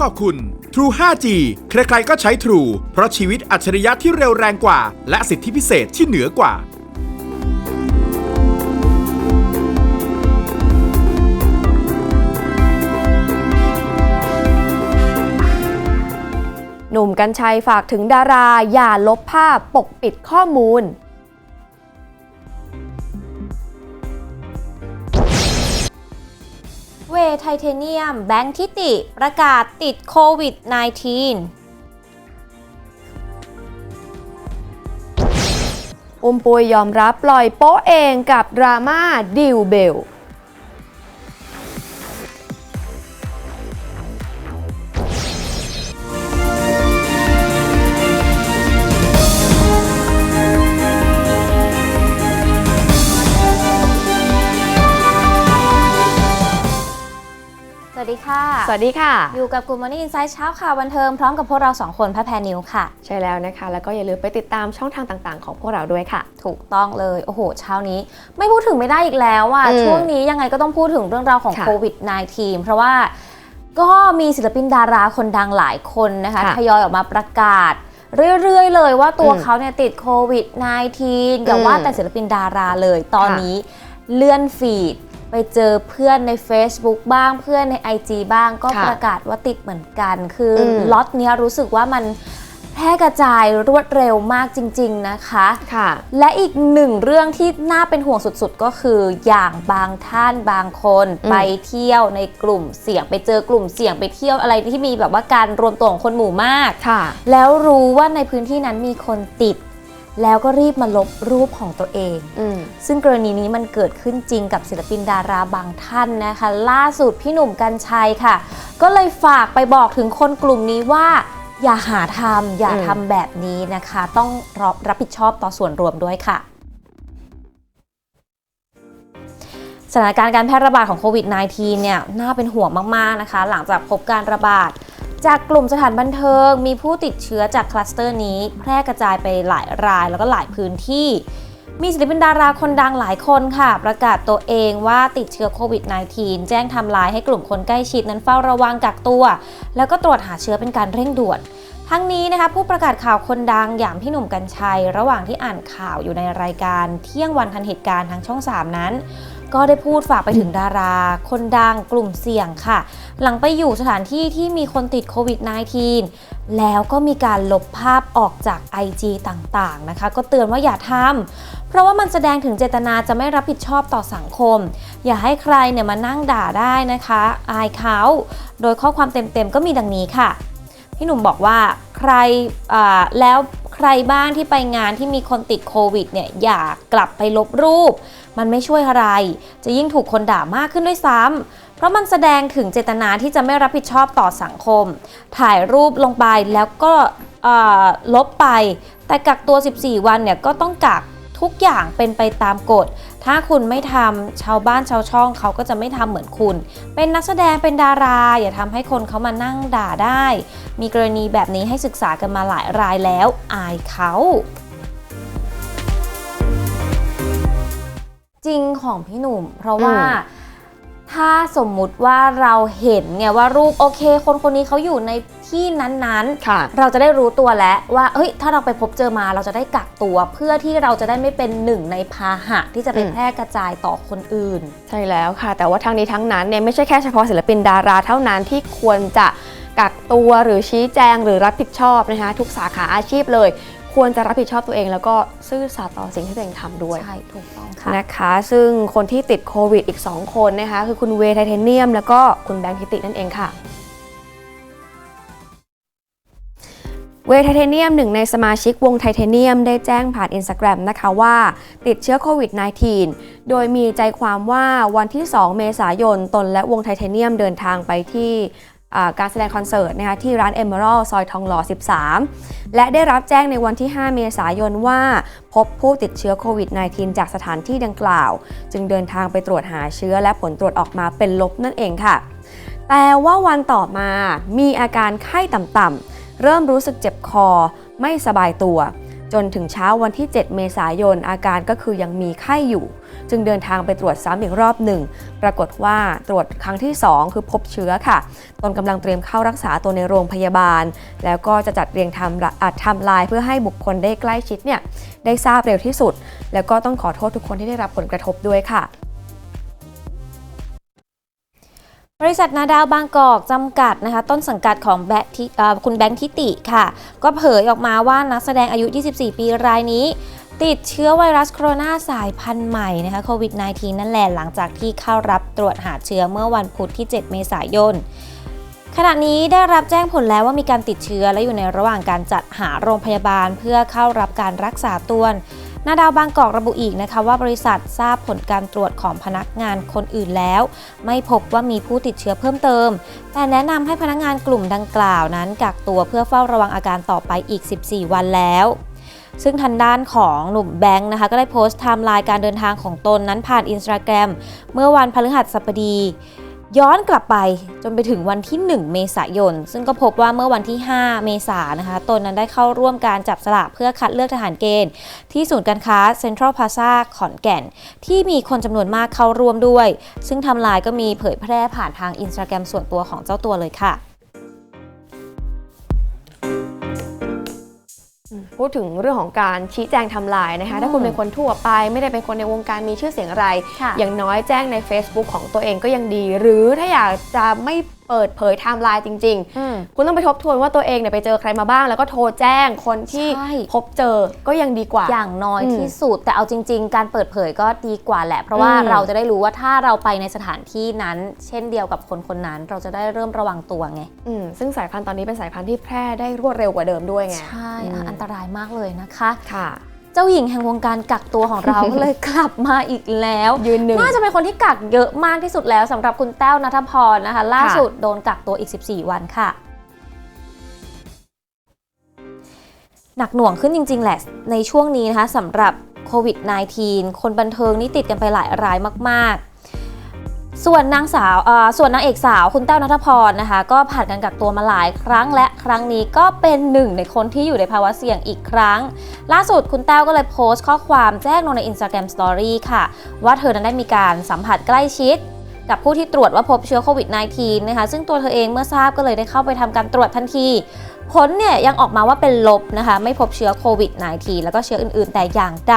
ขอบคุณ True 5G ใครๆก็ใช้ True เพราะชีวิตอัจฉริยะที่เร็วแรงกว่า และสิทธิพิเศษที่เหนือกว่าหนุ่มกัญชัยฝากถึงดาราอย่าลบภาพปกปิดข้อมูล เวไทเทเนียม แบงค์ทิติ ประกาศติดโควิด -19 อุ้มปุยยอมรับปล่อยโป๊ะเองกับดราม่าดิวเบล ดีค่ะ สวัสดีค่ะ อยู่กับกลุ่ม Money Insight เช้าข่าวบันเทิงพร้อมกับพวกเราสองคนพระแพรนิวค่ะ ใช่แล้วนะคะ แล้วก็อย่าลืมไปติดตามช่องทางต่างๆ ของพวกเราด้วยค่ะ ถูกต้องเลย โอ้โห เช้านี้ ไม่พูดถึงไม่ได้อีกแล้วอะอืมช่วงนี้ยังไงก็ต้องพูดถึงเรื่องราวของค่ะโควิด -19 เพราะว่าก็มีศิลปินดาราคนดังหลายคนนะคะค่ะทยอยออกมาประกาศเรื่อยๆ เลยว่าตัวอืมเขาเนี่ยติดโควิด -19 อย่าอืมว่าแต่ศิลปินดาราเลยตอนค่ะนี้เลื่อนฟีด ไปเจอเพื่อนใน Facebook บ้างเพื่อนใน IG บ้างก็ค่ะประกาศว่าติดเหมือนกัน คืออมล็อตเนี้ยรู้สึกว่ามันแพร่กระจายรวดเร็วมากจริง ๆนะคะค่ะ และอีกหนึ่งเรื่องที่น่าเป็นห่วงสุดๆ ก็คืออย่างบางท่านบางคนอืมไปเที่ยวในกลุ่มเสี่ยง ไปเจอกลุ่มเสี่ยงไปเที่ยวอะไรที่มีแบบว่าการรวมตัวของคนหมู่มากค่ะ แล้วรู้ว่าในพื้นที่นั้นมีคนติด แล้วก็รีบมาลบรูปของตัวเองอืมซึ่งกรณีนี้มันเกิดขึ้นจริงกับศิลปินดาราบางท่านนะคะ ล่าสุดพี่หนุ่มกัญชัยค่ะ ก็เลยฝากไปบอกถึงคนกลุ่มนี้ว่า อย่าหาทำอย่าอืมทำแบบนี้นะคะ ต้องรับรับผิดชอบต่อส่วนรวมด้วยค่ะสถานการณ์การแพร่ระบาดของโควิด -19 เนี่ยน่าเป็นห่วงมาก ๆ นะคะ หลังจากพบการระบาด จากกลุ่มสถานบันเทิง มีผู้ติดเชื้อจากคลัสเตอร์นี้ แพร่กระจายไปหลายรายแล้วก็หลายพื้นที่ มีศิลปินดาราคนดังหลายคนค่ะ ประกาศตัวเองว่าติดเชื้อโควิด -19 แจ้งทำลายให้กลุ่มคนใกล้ชิดนั้นเฝ้าระวังกักตัว แล้วก็ตรวจหาเชื้อเป็นการเร่งด่วนทั้งนี้นะคะผู้ประกาศข่าวคนดังอย่างพี่หนุ่มกัญชัย ระหว่างที่อ่านข่าวอยู่ในรายการเที่ยงวันทันเหตุการณ์ทางช่อง 3 นั้น ก็ได้พูดฝากไปถึงดารา คนดังกลุ่มเสี่ยงค่ะ หลังไปอยู่สถานที่ที่มีคนติดโควิด -19 แล้วก็มีการลบภาพออกจาก IG ต่างๆนะคะ ก็เตือนว่าอย่าทำเพราะว่ามันแสดงถึงเจตนาจะไม่รับผิดชอบต่อสังคม อย่าให้ใครเนี่ยมานั่งด่าได้นะคะ อายเขาโดยข้อความเต็มๆก็มีดังนี้ค่ะพี่หนุ่มบอกว่าใครแล้ว ใครบ้างที่ไปงานที่มีคนติดโควิดเนี่ยอยากกลับไปลบรูป มันไม่ช่วยอะไร จะยิ่งถูกคนด่ามากขึ้นด้วยซ้ำเพราะมันแสดงถึงเจตนาที่จะไม่รับผิดชอบต่อสังคม ถ่ายรูปลงไปแล้วก็ลบไป แต่กักตัว 14 วันเนี่ยก็ต้องกัก ทุกอย่างเป็นไปตามกฎ ถ้าคุณไม่ทำชาวบ้านชาวช่องเขาก็จะไม่ทำเหมือนคุณ เป็นนักแสดงเป็นดารา อย่าทำให้คนเขามานั่งด่าได้ มีกรณีแบบนี้ให้ศึกษากันมาหลายรายแล้ว อายเขาจริงของพี่หนุ่ม เพราะว่า ถ้าสมมุติว่าเราเห็นไงว่ารูปโอเค คนคนนี้เขาอยู่ในที่นั้นๆค่ะเราจะได้รู้ตัวแล้วว่าเอ้ยถ้าเราไปพบเจอมาเราจะได้กักตัว เพื่อที่เราจะได้ไม่เป็นหนึ่งในพาหะที่จะไปอืมแพร่กระจายต่อคนอื่น ใช่แล้วค่ะ แต่ว่าทั้งนี้ทั้งนั้นเนี่ยไม่ใช่แค่เฉพาะศิลปินดาราเท่านั้นที่ควรจะกักตัวหรือชี้แจงหรือรับผิดชอบนะคะทุกสาขาอาชีพเลย ควรจะรับผิดชอบตัวเอง แล้วก็ซื่อสัตย์ต่อสิ่งที่ตัวเองทำด้วย ใช่ถูกต้องค่ะ นะคะ ซึ่งคนที่ติดโควิดอีก 2 คนนะคะ คือคุณเวย์ไทเทเนียม แล้วก็คุณแบงค์ทิตินั่นเองค่ะ เวย์ไทเทเนียมหนึ่งในสมาชิกวงไทเทเนียมได้แจ้งผ่าน Instagram นะคะว่า ติดเชื้อโควิด -19 โดยมีใจความว่าวันที่ 2 เมษายนตนและวงไทเทเนียมเดินทางไปที่อ่า การแสดงคอนเสิร์ตนะคะที่ร้าน Emerald ซอยทองหล่อ 13 และได้รับแจ้งในวันที่ 5 เมษายนว่า พบผู้ติดเชื้อโควิด -19 จากสถานที่ดังกล่าว จึงเดินทางไปตรวจหาเชื้อและผลตรวจออกมาเป็นลบนั่นเองค่ะ แต่ว่าวันต่อมามีอาการไข้ต่ำๆเริ่มรู้สึกเจ็บคอ ไม่สบายตัว จนถึงเช้าวันที่ 7 เมษายนอาการก็คือยังมีไข้อยู่ จึงเดินทางไปตรวจซ้ำอีกรอบหนึ่ง ปรากฏว่าตรวจครั้งที่ 2 คือพบเชื้อค่ะตนกำลังเตรียมเข้ารักษาตัวในโรงพยาบาล แล้วก็จะจัดเรียงทำอัดทำลายเพื่อให้บุคคลได้ใกล้ชิดเนี่ยได้ทราบเร็วที่สุด แล้วก็ต้องขอโทษทุกคนที่ได้รับผลกระทบด้วยค่ะ ริษัทนาดาวบางกอกจำกัดนะคะ ต้นสังกัดของแบทิคุณแบงค์ทิติค่ะ ก็เผยออกมาว่านักแสดงอายุ 24 ปีรายนี้ ติดเชื้อไวรัสโคโรนาสายพันธุ์ใหม่นะคะโควิด -19 นั่นแหละหลังจากที่เข้ารับตรวจหาเชื้อเมื่อวันพุธที่ 7 เมษายนขณะนี้ได้รับแจ้งผลแล้วว่ามีการติดเชื้อและอยู่ในระหว่างการจัดหาโรงพยาบาลเพื่อเข้ารับการรักษาตัว นาดาวบางกอกระบุอีกนะคะว่าบริษัททราบผลการตรวจของพนักงานคนอื่นแล้ว ไม่พบว่ามีผู้ติดเชื้อเพิ่มเติม แต่แนะนำให้พนักงานกลุ่มดังกล่าวนั้นกักตัวเพื่อเฝ้าระวังอาการต่อไปอีก 14 วันแล้วซึ่งทางด้านของหนุ่มแบงค์นะคะก็ได้โพสต์ไทม์ไลน์การเดินทางของตนนั้นผ่านอินสตาแกรมเมื่อวันพฤหัสบดี ย้อนกลับไปจนไปถึงวันที่ 1 เมษายน ซึ่งก็พบว่าเมื่อวันที่ 5 เมษายนนะคะ ตนนั้นได้เข้าร่วมการจับสลากเพื่อคัดเลือกทหารเกณฑ์ ที่ศูนย์การค้าเซ็นทรัลพลาซาขอนแก่น ที่มีคนจำนวนมากเข้าร่วมด้วย ซึ่งทำลายก็มีเผยแพร่ผ่านทางอินสตาแกรมส่วนตัวของเจ้าตัวเลยค่ะ พูดถึงเรื่องของการชี้แจงทำลายนะคะ ถ้าคุณเป็นคนทั่วไปไม่ได้เป็นคนในวงการมีชื่อเสียงอะไร อย่างน้อยแจ้งใน Facebook ของตัวเองก็ยังดี หรือถ้าอยากจะไม่ เปิดเผยไทม์ไลน์จริงอืมๆคุณต้องไปทบทวนว่าตัวเองเนี่ยไปเจอใครมาบ้าง แล้วก็โทรแจ้งคนที่ใช่พบเจอก็ยังดีกว่า อย่างน้อยอืมที่สุด แต่เอาจริง ๆ การเปิดเผยก็ดีกว่าแหละ เพราะว่าอืมเราจะได้รู้ว่าถ้าเราไปในสถานที่นั้น เช่นเดียวกับคนคนนั้น เราจะได้เริ่มระวังตัวไงอืมซึ่งสายพันธุ์ตอนนี้เป็นสายพันธุ์ที่แพร่ได้รวดเร็วกว่าเดิมด้วยไงใช่อือะมอันตรายมากเลยนะคะค่ะเจ้าหญิงแห่งวงการกักตัวของเรา ก็เลยกลับมาอีกแล้ว ยืนหนึ่งน่าจะเป็นคนที่กักเยอะมากที่สุดแล้วสำหรับคุณแต้วนัทพรนะคะ ล่าสุดโดนกักตัวอีก 14 วันค่ะหนักหน่วงขึ้นจริง ๆ แหละ ในช่วงนี้นะคะสำหรับโควิด -19 คนบันเทิงนี่ติดกันไปหลายรายมาก ๆ ส่วนนางสาวส่วนนางเอกสาวคุณแต้วนัทพรนะคะ ก็ผ่านการกักตัวมาหลายครั้งและครั้งนี้ก็เป็นหนึ่งในคนที่อยู่ในภาวะเสี่ยงอีกครั้ง ล่าสุดคุณแต้วก็เลยโพสต์ข้อความแจ้งลงใน Instagram Story ค่ะ ว่าเธอนั้นได้มีการสัมผัสใกล้ชิด กับผู้ที่ตรวจว่าพบเชื้อโควิด -19 นะคะ ซึ่งตัวเธอเองเมื่อทราบก็เลยได้เข้าไปทำการตรวจทันทีผลเนี่ยยังออกมาว่าเป็นลบนะคะ ไม่พบเชื้อโควิด -19 แล้วก็เชื้ออื่น ๆ แต่อย่างใด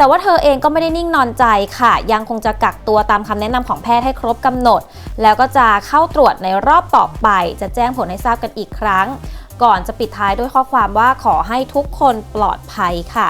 แต่ว่าเธอเองก็ไม่ได้นิ่งนอนใจค่ะ ยังคงจะกักตัวตามคำแนะนำของแพทย์ให้ครบกำหนด แล้วก็จะเข้าตรวจในรอบต่อไป จะแจ้งผลให้ทราบกันอีกครั้ง ก่อนจะปิดท้ายด้วยข้อความว่าขอให้ทุกคนปลอดภัยค่ะ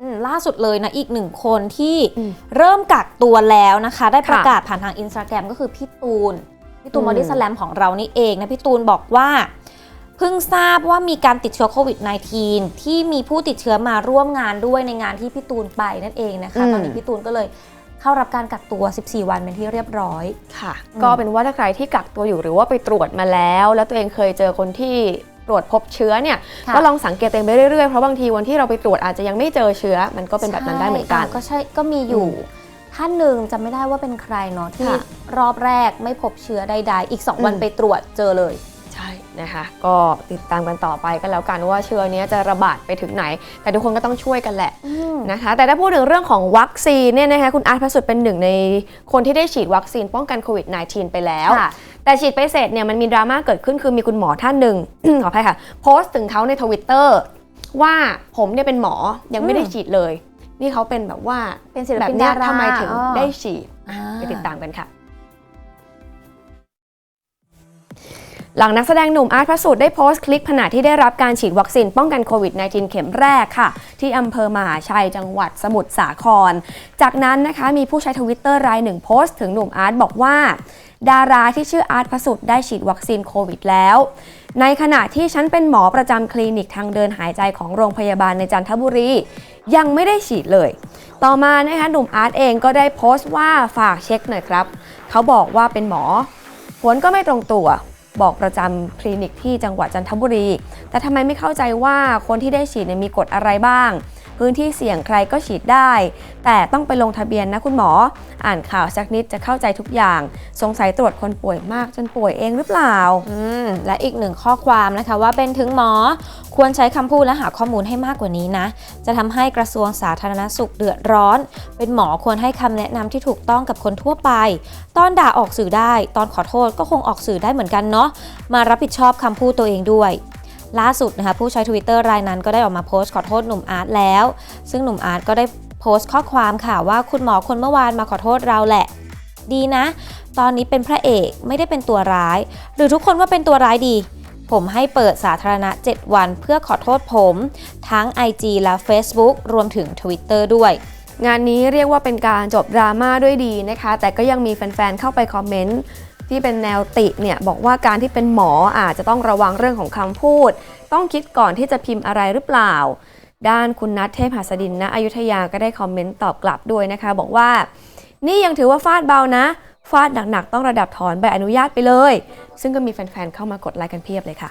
อืมล่าสุดเลยนะอีกหนึ่งคนที่อืมเริ่มกักตัวแล้วนะคะ ได้ประค่ะกาศผ่านทางอินสตาแกรมก็คือพี่ตูน พี่ตูนอืมบอดี้สแลมของเรานี่เองนะ พี่ตูนบอกว่า เพิ่งทราบว่ามีการติดเชื้อโควิด -19 ที่มีผู้ติดเชื้อมาร่วมงานด้วยในงานที่พี่ตูนไปนั่นเองนะคะ ตอนนี้พี่ตูนก็เลยเข้ารับการกักตัว 14 วันเป็นที่เรียบร้อย ค่ะอืมก็เป็นว่าถ้าใครที่กักตัวอยู่หรือว่าไปตรวจมาแล้ว แล้วตัวเองเคยเจอคนที่ตรวจพบเชื้อเนี่ยค่ะก็ลองสังเกตตัวเองไปเรื่อยๆ เพราะบางทีวันที่เราไปตรวจอาจจะยังไม่เจอเชื้อ มันก็เป็นแบบนั้นได้เหมือนกันใช่ะก็ใช่ก็มีอยู่ท่านหนึ่งจำไม่ได้ว่าเป็นใครเนาะที่ค่ะรอบแรกไม่พบเชื้อใดๆ อีก 2 วันอืมไปตรวจเจอเลยใช่ นะคะ ก็ติดตามกันต่อไปกันแล้วกันว่าเชื้อเนี้ยจะระบาดไปถึงไหน แต่ทุกคนก็ต้องช่วยกันแหละนะคะ แต่ถ้าพูดถึงเรื่องของวัคซีนเนี่ยนะคะคุณอาร์ตพระสุดเป็นหนึ่งในคนที่ได้ฉีดวัคซีนป้องกันโควิด -19 ไปแล้วค่ะแต่ฉีดไปเสร็จเนี่ยมันมีดราม่าเกิดขึ้นคือมีคุณหมอท่านหนึ่งขออภัยค่ะ โพสต์ถึงเขาในทวิตเตอร์ว่าผมเนี่ยเป็นหมอยังไม่ได้อืมฉีดเลย นี่เขาเป็นแบบว่าเป็นศิลแบบปินเนี้ยดาราทำไมถึงอ๋อได้ฉีดอ่าไปติดตามกันค่ะ หลังนักแสดงหนุ่มอาร์ตพระสุดได้โพสต์คลิปขณะที่ได้รับการฉีดวัคซีนป้องกันโควิด -19 เข็มแรกค่ะ ที่อำเภอมหาชัยจังหวัดสมุทรสาคร จากนั้นนะคะมีผู้ใช้ทวิตเตอร์รายหนึ่งโพสต์ถึงหนุ่มอาร์ตบอกว่า ดาราที่ชื่ออาร์ตพระสุดได้ฉีดวัคซีนโควิดแล้วในขณะที่ฉันเป็นหมอประจำคลินิกทางเดินหายใจของโรงพยาบาลในจันทบุรี ยังไม่ได้ฉีดเลย ต่อมานะคะหนุ่มอาร์ตเองก็ได้โพสต์ว่าฝากเช็คหน่อยครับ เขาบอกว่าเป็นหมอ ผลก็ไม่ตรงตัว บอกประจำคลินิกที่จังหวัดจันทบุรี แต่ทำไมไม่เข้าใจว่าคนที่ได้ฉีดมีกฎอะไรบ้าง พื้นที่เสี่ยงใครก็ฉีดได้ แต่ต้องไปลงทะเบียนนะคุณหมอ อ่านข่าวสักนิดจะเข้าใจทุกอย่าง สงสัยตรวจคนป่วยมากจนป่วยเองหรือเปล่าอืและอีกหนึ่งข้อความนะคะว่าเป็นถึงหมอควรใช้คำพูดและหาข้อมูลให้มากกว่านี้นะ จะทำให้กระทรวงสาธารณสุขเดือดร้อน เป็นหมอควรให้คำแนะนำที่ถูกต้องกับคนทั่วไป ตอนด่าออกสื่อได้ ตอนขอโทษก็คงออกสื่อได้เหมือนกันเนาะ มารับผิดชอบคำพูดตัวเองด้วย ล่าสุดนะคะผู้ใช้ Twitter รายนั้นก็ได้ออกมาโพสต์ขอโทษหนุ่มอาร์ตแล้ว ซึ่งหนุ่มอาร์ตก็ได้โพสต์ข้อความค่ะว่าคุณหมอคนเมื่อวานมาขอโทษเราแหละ ดีนะ ตอนนี้เป็นพระเอกไม่ได้เป็นตัวร้าย หรือทุกคนว่าเป็นตัวร้ายดี ผมให้เปิดสาธารณะ 7 วันเพื่อขอโทษผม ทั้ง IG และ Facebook รวมถึง Twitter ด้วยงานนี้เรียกว่าเป็นการจบดราม่าด้วยดีนะคะ แต่ก็ยังมีแฟนๆ เข้าไปคอมเมนต์ ที่เป็นแนวติเนี่ยบอกว่าการที่เป็นหมออาจจะต้องระวังเรื่องของคำพูด ต้องคิดก่อนที่จะพิมพ์อะไรหรือเปล่า ด้านคุณนัทเทพหัสดินณอยุธยาก็ได้คอมเมนต์ตอบกลับด้วยนะคะ บอกว่า นี่ยังถือว่าฟาดเบานะฟาดหนักๆ ต้องระดับถอนใบอนุญาตไปเลย ซึ่งก็มีแฟนๆ เข้ามากดไลค์กันเพียบเลยค่ะ